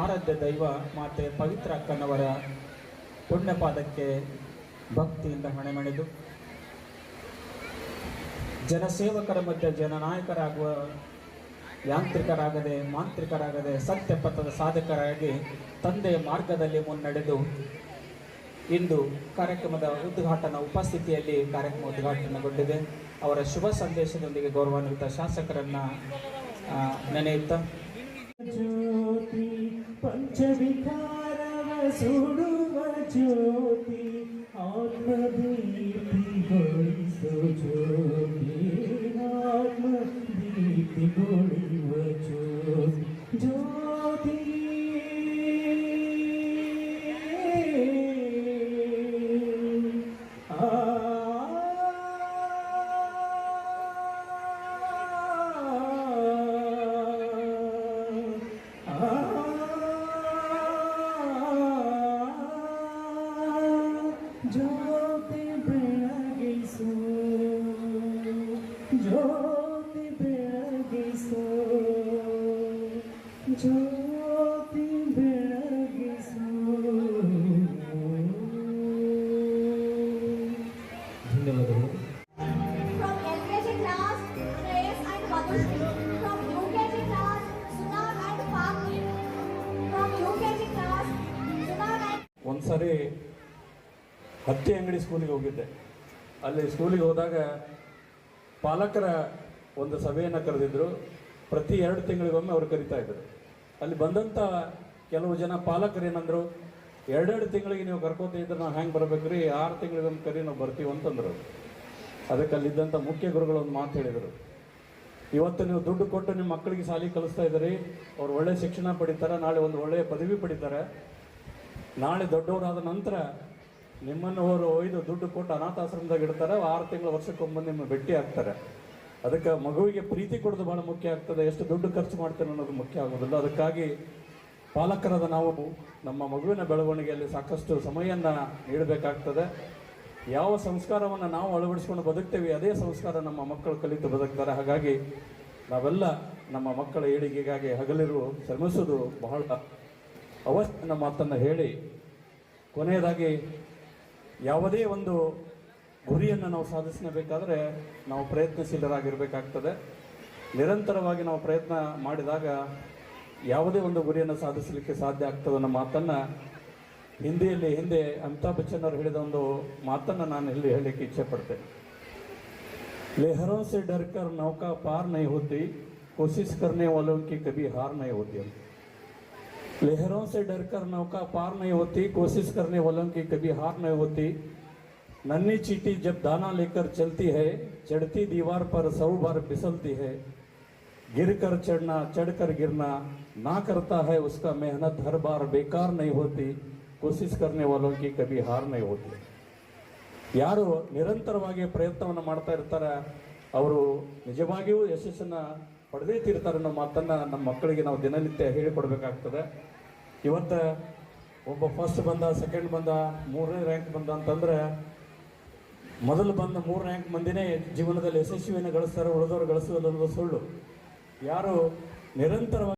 ಆರಾಧ್ಯ ದೈವ ಮಾತೆ ಪವಿತ್ರ ಅಕ್ಕನವರ ಪುಣ್ಯಪಾದಕ್ಕೆ ಭಕ್ತಿಯಿಂದ ಹಣೆಮಣೆದು ಜನಸೇವಕರ ಮಧ್ಯೆ ಜನನಾಯಕರಾಗುವ ಯಾಂತ್ರಿಕರಾಗದೆ ಮಾಂತ್ರಿಕರಾಗದೆ ಸತ್ಯಪಥದ ಸಾಧಕರಾಗಿ ತಂದೆಯ ಮಾರ್ಗದಲ್ಲಿ ಮುನ್ನಡೆದು ಇಂದು ಕಾರ್ಯಕ್ರಮದ ಉದ್ಘಾಟನಾ ಉಪಸ್ಥಿತಿಯಲ್ಲಿ ಕಾರ್ಯಕ್ರಮ ಉದ್ಘಾಟನೆಗೊಂಡಿದೆ. ಅವರ ಶುಭ ಸಂದೇಶದೊಂದಿಗೆ ಗೌರವಾನ್ವಿತ ಶಾಸಕರನ್ನ ನೆನೆಯುತ್ತಾ. ಪಂಚವಿಕಾರವ ಸುಡುವ ಜ್ಯೋತಿ ಆತ್ಮದೀಪ್ತಿಗೊಳಿಸೋ ಜ್ಯೋತಿ ಆತ್ಮದೀಪ್ತಿಗೊಳಿಸುವ ಜ್ಯೋತಿ ಜ್ಯೋತಿ ಒಂದ್ಸರಿ ಹತ್ತಿ ಅಂಗಡಿ ಸ್ಕೂಲಿಗೆ ಹೋಗಿದ್ದೆ. ಅಲ್ಲಿ ಸ್ಕೂಲಿಗೆ ಹೋದಾಗ ಪಾಲಕರ ಒಂದು ಸಭೆಯನ್ನು ಕರೆದಿದ್ದರು ಪ್ರತಿ ಎರಡು ತಿಂಗಳಿಗೊಮ್ಮೆ ಅವರು ಕರಿತಾ ಇದ್ರು. ಅಲ್ಲಿ ಬಂದಂಥ ಕೆಲವು ಜನ ಪಾಲಕರು ಏನಂದ್ರು, ಎರಡೆರಡು ತಿಂಗಳಿಗೆ ನೀವು ಕರ್ಕೋತ ಇದ್ರೆ ನಾವು ಹೆಂಗೆ ರೀ ಆರು ತಿಂಗಳಿಗೊಮ್ಮೆ ಕರಿ ನಾವು ಬರ್ತೀವಿ ಅಂತಂದ್ರು. ಅದಕ್ಕೆ ಅಲ್ಲಿದ್ದಂಥ ಮುಖ್ಯ ಗುರುಗಳು ಒಂದು ಮಾತು ಹೇಳಿದರು. ಇವತ್ತು ನೀವು ದುಡ್ಡು ಕೊಟ್ಟು ನಿಮ್ಮ ಮಕ್ಕಳಿಗೆ ಶಾಲೆ ಕಲಿಸ್ತಾ ಇದ್ದೀರಿ, ಅವ್ರು ಒಳ್ಳೆ ಶಿಕ್ಷಣ ಪಡಿತಾರೆ, ನಾಳೆ ಒಂದು ಒಳ್ಳೆಯ ಪದವಿ ಪಡಿತಾರೆ. ನಾಳೆ ದೊಡ್ಡವರಾದ ನಂತರ ನಿಮ್ಮನ್ನು ಅವರು ಒಯ್ದು ದುಡ್ಡು ಕೊಟ್ಟು ಅನಾಥಾಶ್ರಮದಾಗ ಇಡ್ತಾರೆ, ಆರು ತಿಂಗಳ ವರ್ಷಕ್ಕೊಮ್ಮೆ ನಿಮ್ಮ ಭೇಟಿ ಆಗ್ತಾರೆ. ಅದಕ್ಕೆ ಮಗುವಿಗೆ ಪ್ರೀತಿ ಕೊಡೋದು ಬಹಳ ಮುಖ್ಯ ಆಗ್ತದೆ, ಎಷ್ಟು ದುಡ್ಡು ಖರ್ಚು ಮಾಡ್ತೇನೆ ಅನ್ನೋದು ಮುಖ್ಯ ಆಗೋದಿಲ್ಲ. ಅದಕ್ಕಾಗಿ ಪಾಲಕರಾದ ನಾವು ನಮ್ಮ ಮಗುವಿನ ಬೆಳವಣಿಗೆಯಲ್ಲಿ ಸಾಕಷ್ಟು ಸಮಯವನ್ನು ನೀಡಬೇಕಾಗ್ತದೆ. ಯಾವ ಸಂಸ್ಕಾರವನ್ನು ನಾವು ಅಳವಡಿಸ್ಕೊಂಡು ಬದುಕ್ತೇವೆ, ಅದೇ ಸಂಸ್ಕಾರ ನಮ್ಮ ಮಕ್ಕಳು ಕಲಿತು ಬದುಕ್ತಾರೆ. ಹಾಗಾಗಿ ನಾವೆಲ್ಲ ನಮ್ಮ ಮಕ್ಕಳ ಏಳಿಗೆಗಾಗಿ ಹಗಲಿರು ಶ್ರಮಿಸೋದು ಬಹಳ ಅವಶ್ಯ. ಮಾತನ್ನು ಹೇಳಿ, ಕೊನೆಯದಾಗಿ ಯಾವುದೇ ಒಂದು ಗುರಿಯನ್ನು ನಾವು ಸಾಧಿಸಬೇಕಾದ್ರೆ ನಾವು ಪ್ರಯತ್ನಶೀಲರಾಗಿರಬೇಕಾಗ್ತದೆ ನಿರಂತರವಾಗಿ ನಾವು ಪ್ರಯತ್ನ ಮಾಡಿದಾಗ ಯಾವುದೇ ಒಂದು ಗುರಿಯನ್ನು ಸಾಧಿಸಲಿಕ್ಕೆ ಸಾಧ್ಯ ಆಗ್ತದೆ ಅನ್ನೋ ಮಾತನ್ನು ಹಿಂದಿಯಲ್ಲಿ ಹಿಂದೆ ಅಮಿತಾಬ್ ಬಚ್ಚನ್ ಅವರು ಹೇಳಿದ ಒಂದು ಮಾತನ್ನು ನಾನು ಇಲ್ಲಿ ಹೇಳಲಿಕ್ಕೆ ಇಚ್ಛೆ ಪಡ್ತೇನೆ लहरों से डरकर नौका पार नहीं होती कोशिश करने वालों की कभी हार नहीं होती लहरों से डरकर नौका पार नहीं होती कोशिश करने वालों की कभी हार नहीं होती नन्ही चीटी जब दाना लेकर चलती है चढ़ती दीवार पर सौ बार फिसलती है गिर कर चढ़ना चढ़कर गिरना ना करता है उसका मेहनत हर बार बेकार नहीं होती कोशिश करने वालों की कभी हार नहीं होती ಯಾರು ನಿರಂತರವಾಗಿ ಪ್ರಯತ್ನವನ್ನು ಮಾಡ್ತಾ ಇರ್ತಾರೆ ಅವರು ನಿಜವಾಗಿಯೂ ಯಶಸ್ಸನ್ನು ಪಡೆದೇ ತೀರ್ತಾರೆ ಅನ್ನೋ ಮಾತನ್ನು ನಮ್ಮ ಮಕ್ಕಳಿಗೆ ನಾವು ದಿನನಿತ್ಯ ಹೇಳಿಕೊಡ್ಬೇಕಾಗ್ತದೆ ಇವತ್ತು ಒಬ್ಬ ಫಸ್ಟ್ ಬಂದ ಸೆಕೆಂಡ್ ಬಂದ ಮೂರನೇ ರ್ಯಾಂಕ್ ಬಂದ ಅಂತಂದ್ರೆ ಮೊದಲು ಬಂದ ಮೂರು ರ್ಯಾಂಕ್ ಮಂದಿನೇ ಜೀವನದಲ್ಲಿ ಯಶಸ್ವಿಯನ್ನು ಗಳಿಸ್ತಾರೆ ಉಳಿದವರು ಗಳಿಸೋದು ಸುಳ್ಳು. ಯಾರು ನಿರಂತರವಾಗಿ